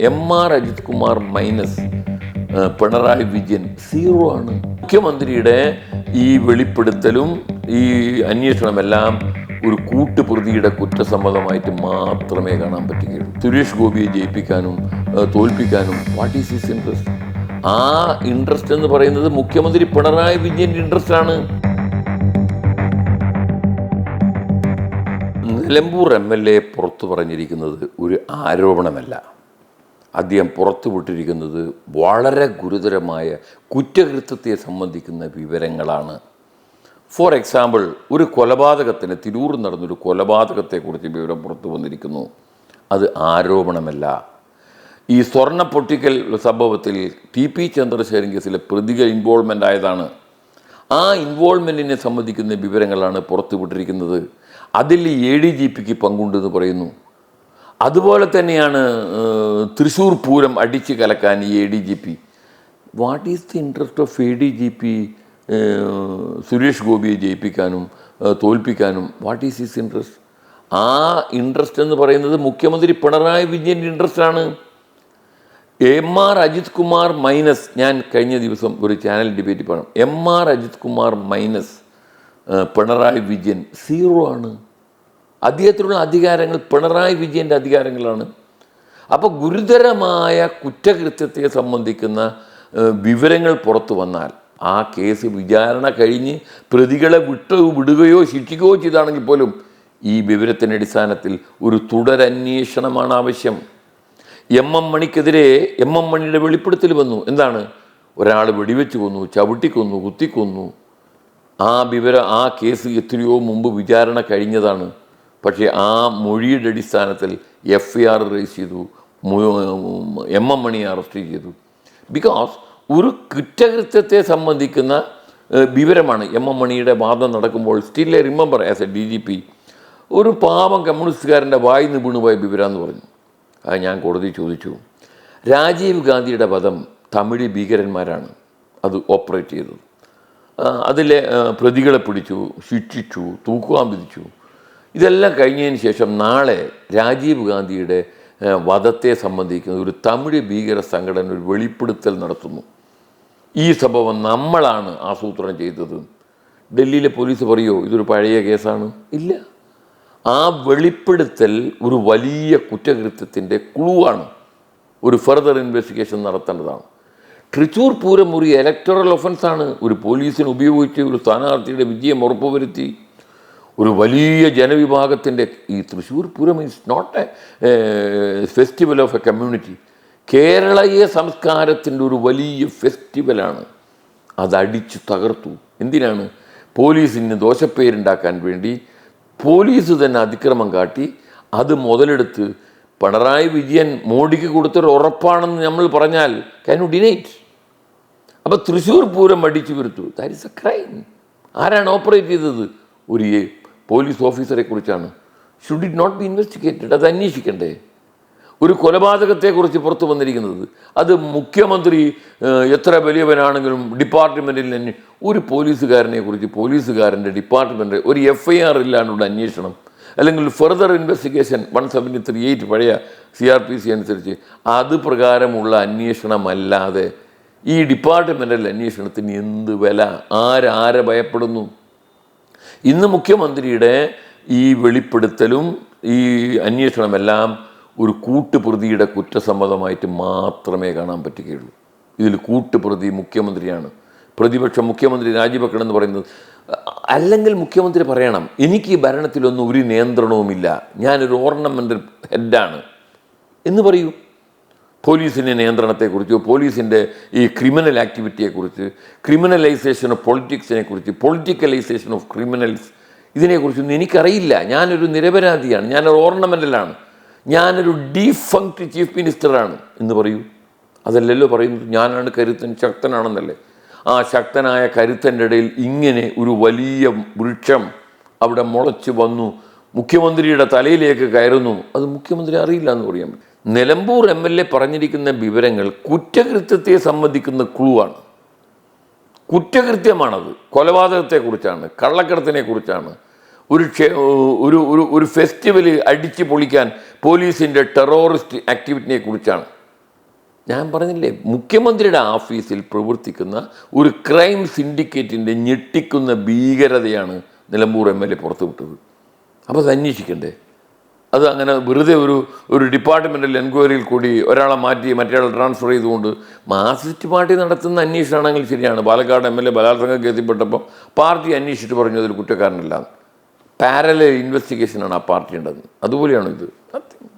M R Ajith Kumar minus Pinarayi Vijayan zero ആണ്. മുഖ്യമന്ത്രിയുടെ ഈ വെളിപ്പെടുത്തലും ഈ അന്വേഷണമെല്ലാം ഒരു കൂട്ടുപ്രതിയുടെ കുറ്റസമ്മതമായിട്ട് മാത്രമേ കാണാൻ പറ്റുകയുള്ളൂ. സുരേഷ് ഗോപിയെ ജയിപ്പിക്കാനും തോൽപ്പിക്കാനും വാട്ട് ഈസ് ഹിസ് ഇൻട്രസ്റ്റ്? ആ ഇൻട്രസ്റ്റ് എന്ന് പറയുന്നത് മുഖ്യമന്ത്രി പിണറായി വിജയന്റെ ഇൻട്രസ്റ്റ് ആണ്. നിലമ്പൂർ എം എൽ എ പുറത്തു പറഞ്ഞിരിക്കുന്നത് ഒരു ആരോപണമല്ല. അദ്ദേഹം പുറത്തുവിട്ടിരിക്കുന്നത് വളരെ ഗുരുതരമായ കുറ്റകൃത്യത്തെ സംബന്ധിക്കുന്ന വിവരങ്ങളാണ്. ഫോർ എക്സാമ്പിൾ ഒരു കൊലപാതകത്തിന് തിരൂർ നടന്നൊരു കൊലപാതകത്തെക്കുറിച്ച് വിവരം പുറത്തു വന്നിരിക്കുന്നു. അത് ആരോപണമല്ല. ഈ സ്വർണ പൊട്ടിക്കൽ സംഭവത്തിൽ ടി പി ചന്ദ്രശേഖരൻ കേസിലെ പ്രതികൾ ഇൻവോൾവ്മെന്റ് ആയതാണ്. ആ ഇൻവോൾവ്മെന്റിനെ സംബന്ധിക്കുന്ന വിവരങ്ങളാണ് പുറത്തുവിട്ടിരിക്കുന്നത് അതിൽ എ ഡി ജി പിക്ക് പങ്കുണ്ടെന്ന് പറയുന്നു. അതുപോലെ തന്നെയാണ് തൃശ്ശൂർ പൂരം അടിച്ചു കലക്കാൻ ഈ A D G P what is the interest of A D G P Suresh ഗോപിയെ ജയിപ്പിക്കാനും തോൽപ്പിക്കാനും? വാട്ട് ഈസ് ഹിസ് ഇൻട്രസ്റ്റ് ആ ഇൻട്രസ്റ്റ് എന്ന് പറയുന്നത് മുഖ്യമന്ത്രി പിണറായി വിജയന്റെ ഇൻട്രസ്റ്റ് ആണ്. M R Ajith Kumar minus ഞാൻ കഴിഞ്ഞ ദിവസം ഒരു ചാനൽ ഡിബേറ്റ് പറഞ്ഞു. M R Ajith Kumar minus Pinarayi Vijayan zero ആണ്. അദ്ദേഹത്തിനുള്ള അധികാരങ്ങൾ പിണറായി വിജയന്റെ അധികാരങ്ങളാണ്. അപ്പോൾ ഗുരുതരമായ കുറ്റകൃത്യത്തെ സംബന്ധിക്കുന്ന വിവരങ്ങൾ പുറത്തു വന്നാൽ ആ കേസ് വിചാരണ കഴിഞ്ഞ് പ്രതികളെ വിട്ട് വിടുകയോ ശിക്ഷിക്കുകയോ ചെയ്താണെങ്കിൽ പോലും ഈ വിവരത്തിന്റെ അടിസ്ഥാനത്തിൽ ഒരു തുടരന്വേഷണമാണ് ആവശ്യം. എം എം മണിക്കെതിരെ എം എം മണിയുടെ വെളിപ്പെടുത്തൽ വന്നു. എന്താണ്? ഒരാൾ വെടിവെച്ച് കൊന്നു ചവിട്ടിക്കൊന്നു കുത്തിക്കൊന്നു ആ വിവരം ആ കേസ് എത്രയോ മുമ്പ് വിചാരണ കഴിഞ്ഞതാണ്. പക്ഷേ ആ മൊഴിയുടെ അടിസ്ഥാനത്തിൽ എഫ് ഐ ആർ രജിസ്റ്റർ ചെയ്തു എം എം മണിയെ അറസ്റ്റ് ചെയ്തു. ബിക്കോസ് ഒരു കുറ്റകൃത്യത്തെ സംബന്ധിക്കുന്ന വിവരമാണ് എം എം മണിയുടെ വാദം നടക്കുമ്പോൾ still I remember as A D G P ഒരു പാവം കമ്മ്യൂണിസ്റ്റുകാരന്റെ വായി നിന്ന് വീണുപോയ വിവരമെന്ന് പറഞ്ഞു. അത് ഞാൻ കോടതി ചോദിച്ചു. രാജീവ് ഗാന്ധിയുടെ പദം തമിഴ് ഭീകരന്മാരാണ് അത് ഓപ്പറേറ്റ് ചെയ്തത്. അതിലെ പ്രതികളെ പിടിച്ചു ശിക്ഷിച്ചു തൂക്കുവാൻ വിധിച്ചു. ഇതെല്ലാം കഴിഞ്ഞതിന് ശേഷം നാളെ രാജീവ് ഗാന്ധിയുടെ വധത്തെ സംബന്ധിക്കുന്ന ഒരു തമിഴ് ഭീകര സംഘടന ഒരു വെളിപ്പെടുത്തൽ നടത്തുന്നു. ഈ സംഭവം നമ്മളാണ് ആസൂത്രണം ചെയ്തത്. ഡൽഹിയിലെ പോലീസ് പറയുമോ ഇതൊരു പഴയ കേസാണ്? ഇല്ല. ആ വെളിപ്പെടുത്തൽ ഒരു വലിയ കുറ്റകൃത്യത്തിന്റെ ക്ലൂവാണ്. ഒരു ഫർദർ ഇൻവെസ്റ്റിഗേഷൻ നടത്തേണ്ടതാണ്. തൃശ്ശൂർ പൂരം ഒരു ഇലക്ടറൽ ഒഫൻസാണ് ഒരു പോലീസിനെ ഉപയോഗിച്ച് ഒരു സ്ഥാനാർത്ഥിയുടെ വിജയം ഉറപ്പുവരുത്തി. ഒരു വലിയ ജനവിഭാഗത്തിന്റെ ഈ Thrissur Pooram is not a festival of a community കേരളീയ സംസ്കാരത്തിന്റെ ഒരു വലിയ ഫെസ്റ്റിവലാണ് അതടിച്ചു തകർത്തു. എന്തിനാണ്? പോലീസിന് ദോഷപ്പേരുണ്ടാക്കാൻ വേണ്ടി പോലീസ് തന്നെ അതിക്രമം കാട്ടി അത് മുതലെടുത്ത് പിണറായി വിജയൻ മോഡിക്ക് കൊടുത്തൊരു ഉറപ്പാണെന്ന് നമ്മൾ പറഞ്ഞാൽ ക്യാൻ യു ഡിനേറ്റ് അപ്പോൾ തൃശ്ശൂർ പൂരം അടിച്ചു വരുത്തു ദാറ്റ് ഇസ് എ ക്രൈം ആരാണ് ഓപ്പറേറ്റ് ചെയ്തത്? ഒരു പോലീസ് ഓഫീസറെ കുറിച്ചാണ്. Should it not be investigated അത് അന്വേഷിക്കണ്ടേ? ഒരു കൊലപാതകത്തെക്കുറിച്ച് പുറത്തു വന്നിരിക്കുന്നത്. അത് മുഖ്യമന്ത്രി എത്ര വലിയവനാണെങ്കിലും ഡിപ്പാർട്ട്മെന്റിൽ തന്നെ ഒരു പോലീസുകാരനെ കുറിച്ച് പോലീസുകാരന്റെ ഡിപ്പാർട്ട്മെന്റ് ഒരു എഫ് ഐ ആർ ഇല്ലാണ്ടുള്ള അന്വേഷണം. അല്ലെങ്കിൽ further investigation one seventy three eight പഴയ സി ആർ പി സി അനുസരിച്ച് അത് പ്രകാരമുള്ള അന്വേഷണമല്ലാതെ ഈ ഡിപ്പാർട്ട്മെന്റൽ അന്വേഷണത്തിന് എന്ത് വില? ആരാരെ ഭയപ്പെടുന്നു? ഇന്ന് മുഖ്യമന്ത്രിയുടെ ഈ വെളിപ്പെടുത്തലും ഈ അന്വേഷണമെല്ലാം ഒരു കൂട്ടുപ്രതിയുടെ കുറ്റസമ്മതമായിട്ട് മാത്രമേ കാണാൻ പറ്റുകയുള്ളൂ. ഇതിൽ കൂട്ടുപ്രതി മുഖ്യമന്ത്രിയാണ്. പ്രതിപക്ഷം മുഖ്യമന്ത്രി രാജിവെക്കണം എന്ന് പറയുന്നത് അല്ലെങ്കിൽ മുഖ്യമന്ത്രി പറയണം എനിക്ക് ഈ ഭരണത്തിലൊന്നും ഒരു നിയന്ത്രണവുമില്ല. ഞാനൊരു ഓർണമെന്റൽ ഹെഡാണ്. എന്ന് പറയൂ. പോലീസിന്റെ നിയന്ത്രണത്തെക്കുറിച്ചോ പോലീസിന്റെ ഈ ക്രിമിനൽ ആക്ടിവിറ്റിയെക്കുറിച്ച് ക്രിമിനലൈസേഷൻ ഓഫ് പൊളിറ്റിക്സിനെ കുറിച്ച് പൊളിറ്റിക്കലൈസേഷൻ ഓഫ് ക്രിമിനൽസ് ഇതിനെക്കുറിച്ചൊന്നും എനിക്കറിയില്ല. ഞാനൊരു നിരപരാധിയാണ്. ഞാനൊരു ഓർണമെന്റലാണ് ഞാനൊരു ഡീഫങ്ക്ട് ചീഫ് മിനിസ്റ്ററാണ് എന്ന് പറയൂ. അതല്ലല്ലോ പറയുന്നത്. ഞാനാണ് കരുത്തൻ ശക്തനാണെന്നല്ലേ. ആ ശക്തനായ കരുത്തന്റെ ഇടയിൽ ഇങ്ങനെ ഒരു വലിയ വൃക്ഷം അവിടെ മുളച്ച് വന്നു. മുഖ്യമന്ത്രിയുടെ തലയിലേക്ക് കയറുന്നു. അത് മുഖ്യമന്ത്രി അറിയില്ല എന്ന് പറയാൻ പറ്റും നിലമ്പൂർ എം എൽ എ പറഞ്ഞിരിക്കുന്ന വിവരങ്ങൾ കുറ്റകൃത്യത്തെ സംബന്ധിക്കുന്ന ക്ലൂ ആണ്. കുറ്റകൃത്യമാണത്. കൊലപാതകത്തെക്കുറിച്ചാണ് കള്ളക്കടത്തിനെ കുറിച്ചാണ് ഒരു ഒരു ഒരു ഒരു ഫെസ്റ്റിവൽ അടിച്ചു പൊളിക്കാൻ പോലീസിന്റെ ടെററിസ്റ്റ് ആക്ടിവിറ്റിനെ കുറിച്ചാണ് ഞാൻ പറഞ്ഞില്ലേ മുഖ്യമന്ത്രിയുടെ ഓഫീസിൽ പ്രവർത്തിക്കുന്ന ഒരു ക്രൈം സിൻഡിക്കേറ്റിന്റെ ഞെട്ടിക്കുന്ന ഭീകരതയാണ് നിലമ്പൂർ എം എൽ എ പുറത്തുവിട്ടത്. അപ്പോൾ അത് അന്വേഷിക്കണ്ടേ? അത് അങ്ങനെ വെറുതെ ഒരു ഒരു ഡിപ്പാർട്ട്മെന്റൽ എൻക്വയറിയിൽ കൂടി ഒരാളെ മാറ്റി മറ്റേയാളെ ട്രാൻസ്ഫർ ചെയ്തുകൊണ്ട് മാർക്സിസ്റ്റ് പാർട്ടി നടത്തുന്ന അന്വേഷണമാണെങ്കിൽ ശരിയാണ്. പാലക്കാട് എം എൽ എ ബലാത്സംഗം കേസിൽപ്പെട്ടപ്പോൾ പാർട്ടി അന്വേഷിച്ചിട്ട് പറഞ്ഞു അതിൽ കുറ്റക്കാരനല്ല. പാരലൽ ഇൻവെസ്റ്റിഗേഷനാണ് ആ പാർട്ടി ഉണ്ടെന്ന്. അതുപോലെയാണ് ഇത് Nothing.